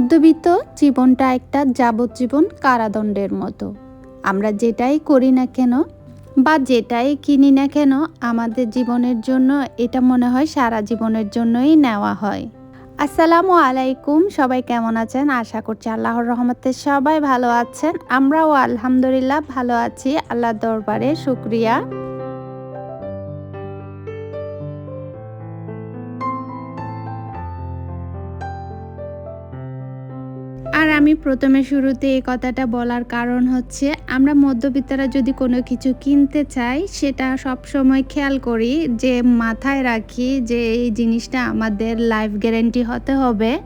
মধ্যবিত্ত জীবনটা একটা যাবজ্জীবন কারাদণ্ডের মতো। আমরা যেটাই করি না কেন বা যেটাই কিনি না কেন আমাদের জীবনের জন্য এটা মনে হয় সারা জীবনের জন্যই নেওয়া হয়। আসসালামু আলাইকুম, সবাই কেমন আছেন? আশা করছি আল্লাহর রহমতে সবাই ভালো আছেন। আমরাও আলহামদুলিল্লাহ ভালো আছি। আল্লাহর দরবারে শুক্রিয়া। আর আমি প্রথমে শুরুতে এই কথাটা বলার কারণ হচ্ছে, আমরা মধ্যবিত্তরা যদি কোনো কিছু কিনতে চাই, সেটা সব সময় খেয়াল করি যে মাথায় রাখি যে এই জিনিসটা আমাদের লাইফ গ্যারেন্টি হতে হবে।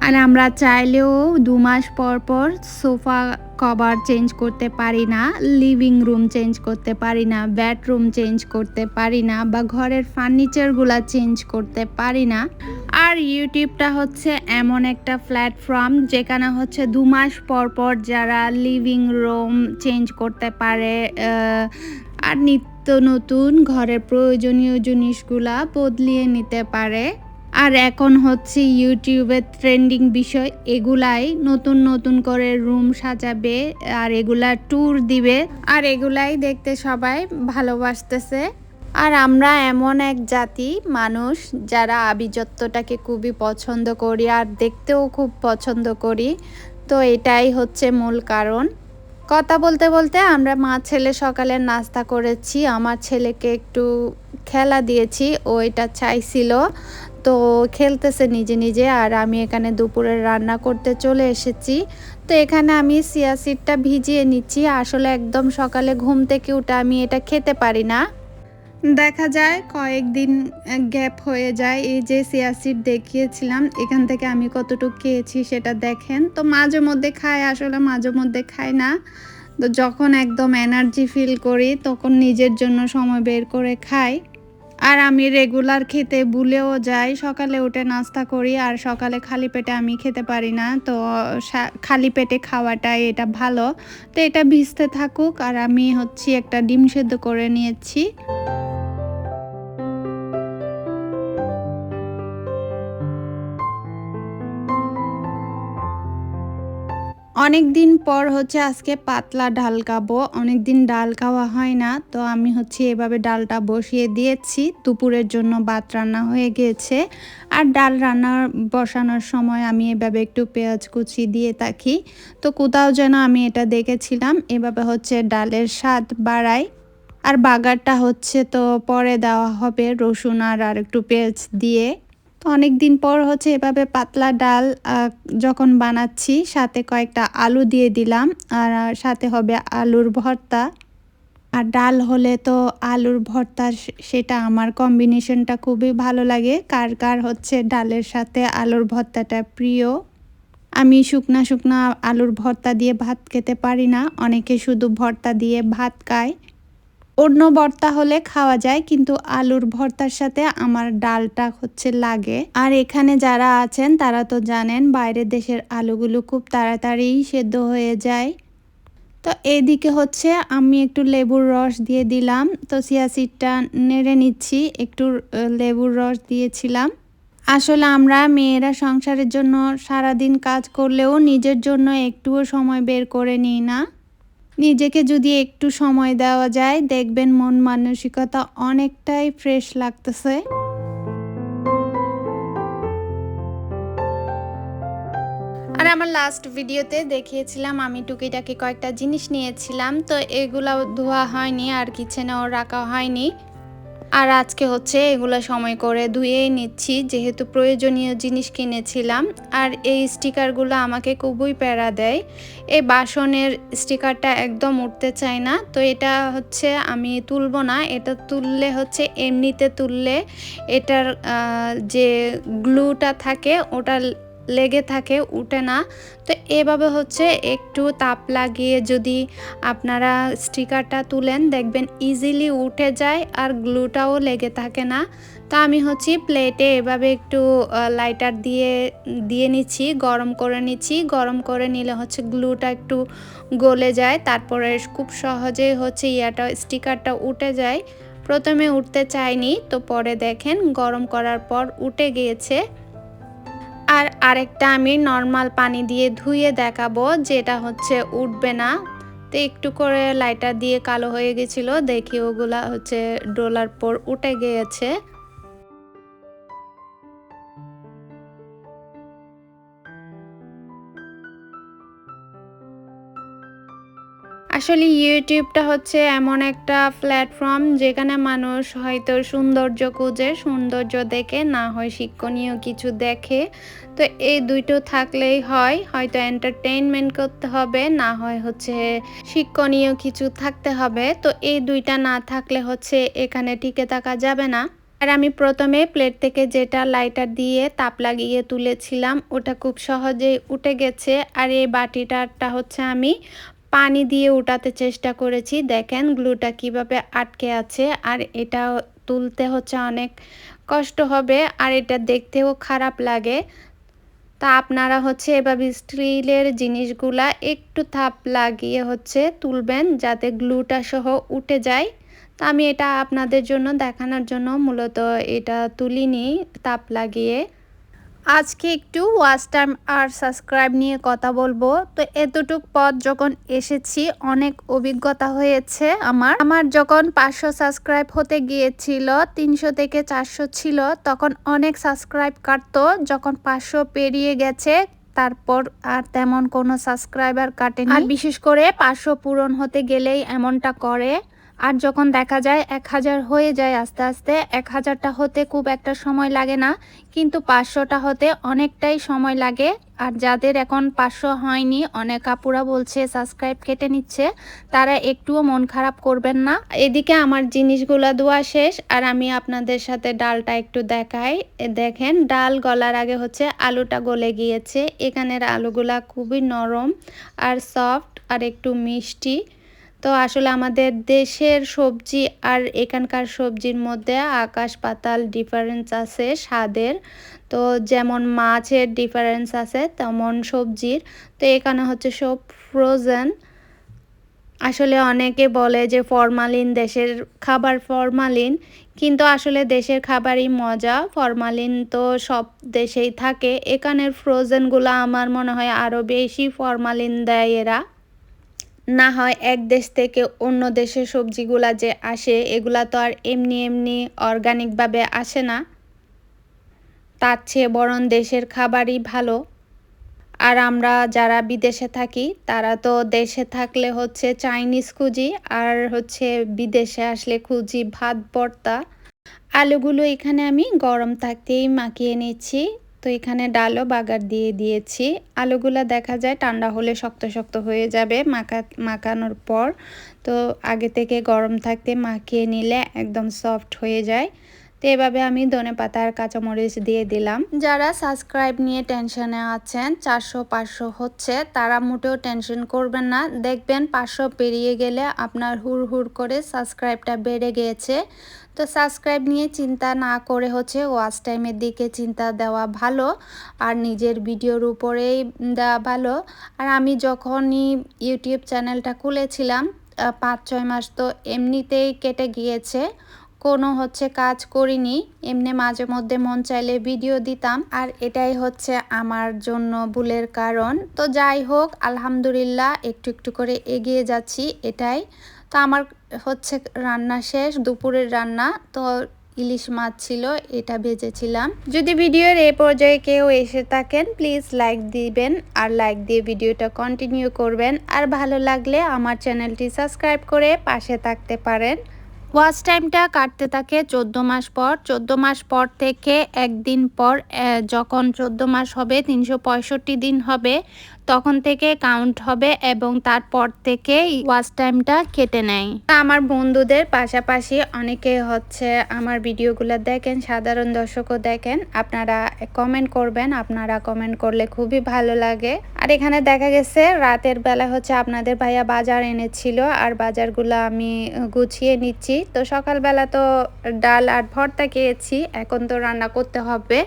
আর আমরা চাইলেও দু মাস পর পর সোফা কভার চেঞ্জ করতে পারি না, লিভিং রুম চেঞ্জ করতে পারি না, বেডরুম চেঞ্জ করতে পারি না বা ঘরের ফার্নিচারগুলো চেঞ্জ করতে পারি না। আর ইউটিউবটা হচ্ছে এমন একটা প্ল্যাটফর্ম যেখানে হচ্ছে দু মাস পর পর যারা লিভিং রুম চেঞ্জ করতে পারে আর নিত্য নতুন ঘরের প্রয়োজনীয় জিনিসগুলা বদলিয়ে নিতে পারে। আর এখন হচ্ছে ইউটিউবের ট্রেন্ডিং বিষয়, এগুলাই নতুন নতুন করে রুম সাজাবে আর এগুলা ট্যুর দিবে। আর এগুলাই দেখতে সবাই ভালোবাসতেছে। আর আমরা এমন এক জাতি, মানুষ, যারা আভিজাত্যটাকে খুবই পছন্দ করি আর দেখতেও খুব পছন্দ করি। তো এটাই হচ্ছে মূল কারণ। কথা বলতে বলতে আমরা মা ছেলে সকালে নাস্তা করেছি, আমার ছেলেকে একটু খেলা দিয়েছি, ও এটা চাইছিল। তো খেলতেছে নিজে নিজে আর আমি এখানে দুপুরের রান্না করতে চলে এসেছি। তো এখানে আমি সিয়া সিডটা ভিজিয়ে নিচ্ছি। আসলে একদম সকালে ঘুম থেকে উঠে আমি এটা খেতে পারি না। দেখা যায় কয়েকদিন গ্যাপ হয়ে যায়। এই যে সিয়াসিড দেখিয়েছিলাম, এখান থেকে আমি কতটুকু খেয়েছি সেটা দেখেন। তো মাঝে মধ্যে খাই আসলে মাঝে মধ্যে খাই না। তো যখন একদম এনার্জি ফিল করি, তখন নিজের জন্য সময় বের করে খাই। আর আমি রেগুলার খেতে ভুলেও যাই। সকালে উঠে নাস্তা করি আর সকালে খালি পেটে আমি খেতে পারি না। তো খালি পেটে খাওয়াটাই এটা ভালো। তো এটা ভিজতে থাকুক আর আমি হচ্ছে একটা ডিম সেদ্ধ করে নিয়েছি। অনেক দিন পর হচ্ছে আজকে পাতলা ডাল খাব। অনেক দিন ডাল খাওয়া হয় না, তো আমি হচ্ছে এভাবে ডালটা বসিয়ে দিয়েছি। দুপুরের জন্য ভাত রান্না হয়ে গিয়েছে আর ডাল রান্নার বসানোর সময় আমি এভাবে একটু পেঁয়াজ কুচি দিয়ে থাকি। তো কোথাও যেন আমি এটা দেখেছিলাম, এভাবে হচ্ছে ডালের স্বাদ বাড়ায়। আর বাগারটা হচ্ছে তো পরে দেওয়া হবে, রসুন আর আর একটু পেঁয়াজ দিয়ে। তো অনেক দিন পর হচ্ছে এভাবে পাতলা ডাল যখন বানাচ্ছি, সাথে কয়েকটা আলু দিয়ে দিলাম। আর সাথে হবে আলুর ভর্তা। আর ডাল হলে তো আলুর ভর্তা সেটা আমার কম্বিনেশনটা খুবই ভালো লাগে। কার কার হচ্ছে ডালের সাথে আলুর ভর্তাটা প্রিয়? আমি শুকনা শুকনা আলুর ভর্তা দিয়ে ভাত খেতে পারি না। অনেকে শুধু ভর্তা দিয়ে ভাত খায়। অন্য ভর্তা হলে খাওয়া যায়, কিন্তু আলুর ভর্তার সাথে আমার ডালটা হচ্ছে লাগে। আর এখানে যারা আছেন, তারা তো জানেন বাইরের দেশের আলুগুলো খুব তাড়াতাড়ি সেদ্ধ হয়ে যায়। তো এইদিকে হচ্ছে আমি একটু লেবুর রস দিয়ে দিলাম। তো সিয়াসিডটা নেড়ে নিচ্ছি, একটু লেবুর রস দিয়েছিলাম। আসলে আমরা মেয়েরা সংসারের জন্য সারাদিন কাজ করলেও নিজের জন্য একটুও সময় বের করে নিই না। নিজেকে যদি একটু সময় দেওয়া যায়, দেখবেন মন মানসিকতা অনেকটাই ফ্রেশ লাগতেছে। আর আমার লাস্ট ভিডিওতে দেখিয়েছিলাম, আমি টুকিটাকি কয়েকটা জিনিস নিয়েছিলাম, তো এগুলো ধোয়া হয়নি আর কিচেনেও রাখা হয়নি। আর আজকে হচ্ছে এগুলো সময় করে ধুয়েই নিচ্ছি, যেহেতু প্রয়োজনীয় জিনিস কিনেছিলাম। আর এই স্টিকারগুলো আমাকে খুবই প্যারা দেয়। এই বাসনের স্টিকারটা একদম উঠতে চায় না, তো এটা হচ্ছে আমি তুলব না। এটা তুললে হচ্ছে এমনিতে তুললে এটার যে গ্লুটা থাকে ওটা লেগে থাকে, উঠে না। তো এভাবে হচ্ছে একটু তাপ লাগিয়ে যদি আপনারা স্টিকারটা তুলেন, দেখবেন ইজিলি উঠে যায় আর গ্লুটাও লেগে থাকে না। তো আমি হচ্ছে প্লেটে এভাবে একটু লাইটার দিয়ে দিয়ে নিচ্ছি, গরম করে নিচ্ছি। গরম করে নিলে হচ্ছে গ্লুটা একটু গলে যায়, তারপরে খুব সহজেই হচ্ছে ইয়াটা, স্টিকারটা উঠে যায়। প্রথমে উঠতে চায়নি তো পরে দেখেন গরম করার পর উঠে গিয়েছে। আর আরেকটা আমি নর্মাল পানি দিয়ে ধুয়ে দেখাবো, যেটা হচ্ছে উঠবে না। তো একটু করে লাইটার দিয়ে কালো হয়ে গেছিল, দেখি ওগুলা হচ্ছে ডোলার পর উঠে গিয়েছে। আসলে ইউটিউবটা হচ্ছে এমন একটা প্ল্যাটফর্ম যেখানে মানুষ হয়তো সৌন্দর্য খুঁজে, সৌন্দর্য দেখে, না হয় শিক্ষণীয় কিছু দেখে। তো এই দুইটো থাকলেই হয়, হয়তো এন্টারটেইনমেন্ট করতে হবে, না হয় হচ্ছে শিক্ষণীয় কিছু থাকতে হবে। তো এই দুইটা না থাকলে হচ্ছে এখানে টিকে থাকা যাবে না। আর আমি প্রথমে প্লেট থেকে যেটা লাইটার দিয়ে তাপ লাগিয়ে তুলেছিলাম, ওটা খুব সহজেই উঠে গেছে। আর এই বাটিটাটা হচ্ছে আমি পানি দিয়ে উঠাতে চেষ্টা করেছি। দেখেন, গ্লুটা কীভাবে আটকে আছে, আর এটা তুলতে হচ্ছে অনেক কষ্ট হবে, আর এটা দেখতেও খারাপ লাগে। তা আপনারা হচ্ছে এভাবে স্টিলের জিনিসগুলা একটু তাপ লাগিয়ে হচ্ছে তুলবেন, যাতে গ্লুটা সহ উঠে যায়। তা আমি এটা আপনাদের জন্য দেখানোর জন্য মূলত এটা তুলিনি, তাপ লাগিয়ে। আজকে একটু ওয়াচ টাইম আর সাবস্ক্রাইব নিয়ে কথা বলব। তো এতটুক পথ যখন এসেছি, অনেক অভিজ্ঞতা হয়েছে আমার। আমার যখন পাঁচশো সাবস্ক্রাইব হতে গিয়েছিল, তিনশো থেকে চারশো ছিল, তখন অনেক সাবস্ক্রাইব কাটতো। যখন পাঁচশো পেরিয়ে গেছে, তারপর আর তেমন কোনো সাবস্ক্রাইবার কাটেনি। আর বিশেষ করে পাঁচশো পূরণ হতে গেলেই এমনটা করে আর যখন দেখা যায় এক হাজার হয়ে যায় আস্তে আস্তে, এক হাজারটা হতে খুব একটা সময় লাগে না, কিন্তু পাঁচশোটা হতে অনেকটাই সময় লাগে। আর যাদের এখন পাঁচশো হয়নি, অনেক আপুরা বলছে সাবস্ক্রাইব কেটে নিচ্ছে, তারা একটুও মন খারাপ করবেন না। এদিকে আমার জিনিসগুলো ধোয়া শেষ, আর আমি আপনাদের সাথে ডালটা একটু দেখাই। দেখেন, ডাল গলার আগে হচ্ছে আলুটা গলে গিয়েছে। এখানের আলুগুলা খুবই নরম আর সফট আর একটু মিষ্টি। তো আসলে আমাদের দেশের সবজি আর এখানকার সবজির মধ্যে আকাশ পাতাল ডিফারেন্স আছে স্বাদের। তো যেমন মাছের ডিফারেন্স আছে, তেমন সবজির। তো এখানে হচ্ছে সব ফ্রোজেন আসলে অনেকে বলে যে ফরমালিন দেশের খাবার ফরমালিন কিন্তু আসলে দেশের খাবারই মজা। ফরমালিন তো সব দেশেই থাকে। এখানের ফ্রোজেনগুলো আমার মনে হয় আরও বেশি ফরমালিন দেয় এরা। না হয় এক দেশ থেকে অন্য দেশের সবজিগুলা যে আসে, এগুলা তো আর এমনি এমনি অর্গানিকভাবে আসে না। তার চেয়ে বরং দেশের খাবারই ভালো। আর আমরা যারা বিদেশে থাকি, তারা তো দেশে থাকলে হচ্ছে চাইনিজ খুঁজি, আর হচ্ছে বিদেশে আসলে খুঁজি ভাত, ভর্তা। আলুগুলো এখানে আমি গরম থাকতেই মাখিয়ে নিচ্ছি। তো এখানে ডালও বাগার দিয়ে দিয়েছি। আলুগুলা দেখা যায় ঠান্ডা হলে শক্ত শক্ত হয়ে যাবে মাখা, মাখানোর পর। তো আগে থেকে গরম থাকতে মাখিয়ে নিলে একদম সফট হয়ে যায়। তো এভাবে আমি ধনে পাতার কাঁচামরিচ দিয়ে দিলাম। যারা সাবস্ক্রাইব নিয়ে টেনশনে আছেন, চারশো পাঁচশো হচ্ছে, তারা মোটেও টেনশন করবেন না। দেখবেন পাঁচশো পেরিয়ে গেলে আপনার হুড় হুড় করে সাবস্ক্রাইবটা বেড়ে গিয়েছে তো সাবস্ক্রাইব নিয়ে চিন্তা না করে হচ্ছে ওয়াচ টাইমের দিকে চিন্তা দেওয়া ভালো আর নিজের ভিডিওর উপরেই দেওয়া ভালো। আর আমি যখনই ইউটিউব চ্যানেলটা খুলেছিলাম পাঁচ ছয় মাস তো এমনিতেই কেটে গিয়েছে। কোনো হচ্ছে কাজ করিনি, এমনি মাঝে মধ্যে মন চাইলে ভিডিও দিতাম। আর এটাই হচ্ছে আমার জন্য ভুলের কারণ। তো যাই হোক, আলহামদুলিল্লাহ একটু একটু করে এগিয়ে যাচ্ছি এটাই। তো আমার হচ্ছে রান্না শেষ, দুপুরের রান্না। তো ইলিশ মাছ ছিল, এটা ভেজেছিলাম। যদি ভিডিওর এই পর্যায়ে কেউ এসে থাকেন প্লিজ লাইক দিবেন। আর লাইক দিয়ে ভিডিওটা কন্টিনিউ করবেন। আর ভালো লাগলে আমার চ্যানেলটি সাবস্ক্রাইব করে পাশে থাকতে পারেন। ওয়াচ টাইমটা কাটতে থাকে চোদ্দ মাস পর। চোদ্দ মাস পর থেকে একদিন পর যখন চোদ্দ মাস হবে, তিনশো পঁয়ষট্টি দিন হবে তখন থেকে কাউন্ট হবে এবং তারপর থেকে ওয়াচ টাইমটা কেটে নেয়। আমার বন্ধুদের পাশাপাশি অনেকে হচ্ছে আমার ভিডিওগুলো দেখেন, সাধারণ দর্শকও দেখেন, আপনারা কমেন্ট করবেন, আপনারা কমেন্ট করলে খুবই ভালো লাগে। আর এখানে দেখা গেছে রাতের বেলা হচ্ছে আপনাদের ভাইয়া বাজার এনেছিল, আর বাজারগুলো আমি গুছিয়ে নিচ্ছি। তো সকালবেলা তো ডাল আর ভর্তা খেয়েছি, এখন তো রান্না করতে হবে।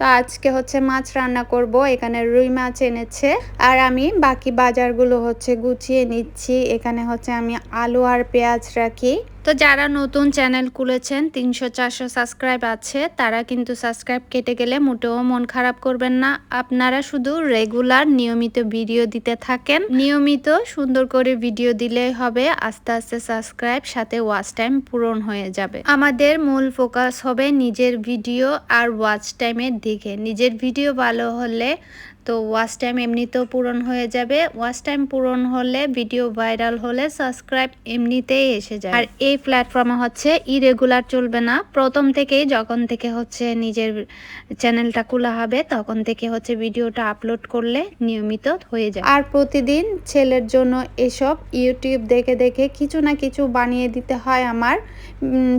তো আজকে হচ্ছে মাছ রান্না করব, এখানে রুই মাছ এনেছে। আর আমি বাকি বাজারগুলো হচ্ছে গুছিয়ে নিচ্ছি। এখানে হচ্ছে আমি আলু আর পেঁয়াজ রাখি। তো যারা নতুন চ্যানেল খুলেছেন, তিনশো চারশো সাবস্ক্রাইব আছে, তারা কিন্তু সাবস্ক্রাইব কেটে গেলে মোটেও মন খারাপ করবেন না। আপনারা শুধু রেগুলার নিয়মিত ভিডিও দিতে থাকেন। নিয়মিত সুন্দর করে ভিডিও দিলেই হবে, আস্তে আস্তে সাবস্ক্রাইব সাথে ওয়াচ টাইম পূরণ হয়ে যাবে। আমাদের মূল ফোকাস হবে নিজের ভিডিও আর ওয়াচ টাইমের দিকে নিজের ভিডিও ভালো হলে তো ওয়াচ টাইম এমনিতেও পূরণ হয়ে যাবে। ওয়াচ টাইম পূরণ হলে, ভিডিও ভাইরাল হলে সাবস্ক্রাইব এমনিতেই এসে যায়। আর এই প্ল্যাটফর্মে হচ্ছে ইরেগুলার চলবে না। প্রথম থেকেই যখন থেকে হচ্ছে নিজের চ্যানেলটা খোলা হবে, তখন থেকে হচ্ছে ভিডিওটা আপলোড করলে নিয়মিত হয়ে যায়। আর প্রতিদিন ছেলের জন্য এসব ইউটিউব দেখে দেখে কিছু না কিছু বানিয়ে দিতে হয় আমার।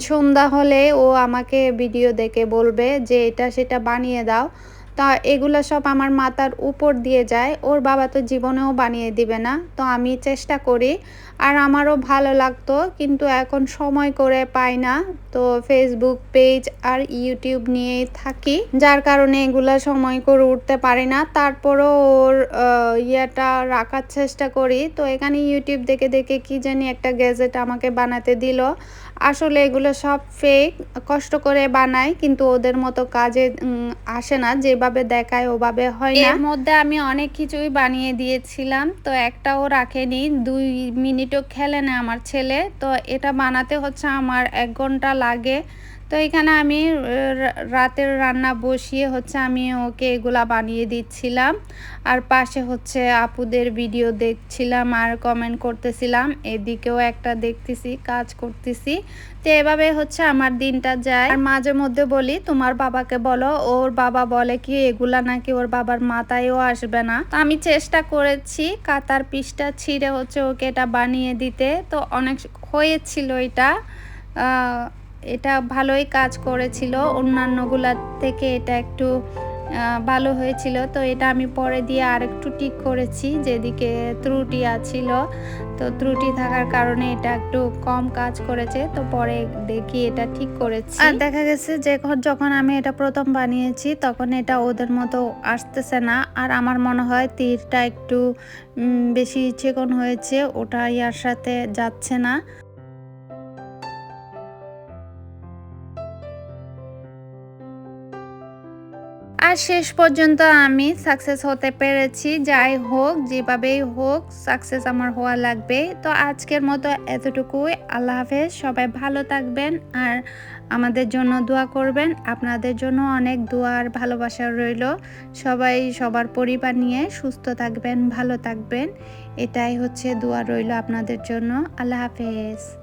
সন্ধ্যা হলে ও আমাকে ভিডিও দেখে বলবে যে, এটা সেটা বানিয়ে দাও। তা এগুলো সব আমার মাথার উপর দিয়ে যায়। ওর বাবা তো জীবনেও বানিয়ে দিবে না। তো আমি চেষ্টা করি। আর আমারও ভালো লাগতো। কিন্তু এখন সময় করে পাই না। তো ফেসবুক পেজ আর ইউটিউব নিয়েই থাকি। যার কারণে এগুলো সময় করে উঠতে পারি না। তারপরও ওর ইয়েটা রাখার চেষ্টা করি। তো এখানে ইউটিউব দেখে দেখে কি জানি একটা গ্যাজেট আমাকে বানাতে দিল। আসলে এগুলো সব ফেক কষ্ট করে বানায়, কিন্তু ওদের মতো কাজে আসে না, যেভাবে দেখায় ওভাবে হয় না। এর মধ্যে আমি অনেক কিছুই বানিয়ে দিয়েছিলাম, তো একটাও রাখেনি, দুই মিনিটও খেলে না আমার ছেলে, তো এটা বানাতে হচ্ছে আমার এক ঘণ্টা লাগে। তো এখানে আমি রাতের রান্না বসিয়ে হচ্ছে আমি ওকে এগুলা বানিয়ে দিচ্ছিলাম। আর পাশে হচ্ছে আপুদের ভিডিও দেখছিলাম আর কমেন্ট করতেছিলাম। এদিকেও একটা দেখতেছি, কাজ করতেছি। তো এভাবে হচ্ছে আমার দিনটা যায়। আর মাঝে মধ্যে বলি, তোমার বাবাকে বলো, ওর বাবা বলে কি এগুলা নাকি ওর বাবার মাথায়ও আসবে না? তো আমি চেষ্টা করেছি, কাতার পিসটা ছিঁড়ে হচ্ছে ওকে এটা বানিয়ে দিতে। তো অনেক হয়েছিল এটা। এটা ভালোই কাজ করেছিল। অন্যান্যগুলার থেকে এটা একটু ভালো হয়েছিল। তো এটা আমি পরে দিয়ে আরেকটু ঠিক করেছি, যেদিকে ত্রুটি আছিল। তো ত্রুটি থাকার কারণে এটা একটু কম কাজ করেছে। তো পরে দেখি এটা ঠিক করেছি। আর দেখা গেছে যে যখন আমি এটা প্রথম বানিয়েছি, তখন এটা ওদের মতো আসতেছে না। আর আমার মনে হয় তীরটা একটু বেশি চিকন হয়েছে ওটা ইয়ার সাথে যাচ্ছে না। আর শেষ পর্যন্ত আমি সাকসেস হতে পেরেছি। যাই হোক, যেভাবেই হোক সাকসেস আমার হওয়া লাগবে। তো আজকের মতো এতটুকুই। আল্লাহ হাফেজ, সবাই ভালো থাকবেন আর আমাদের জন্য দোয়া করবেন। আপনাদের জন্য অনেক দোয়া আর ভালোবাসা রইল। সবাই সবার পরিবার নিয়ে সুস্থ থাকবেন, ভালো থাকবেন। এটাই হচ্ছে দোয়া রইল আপনাদের জন্য। আল্লাহ হাফেজ।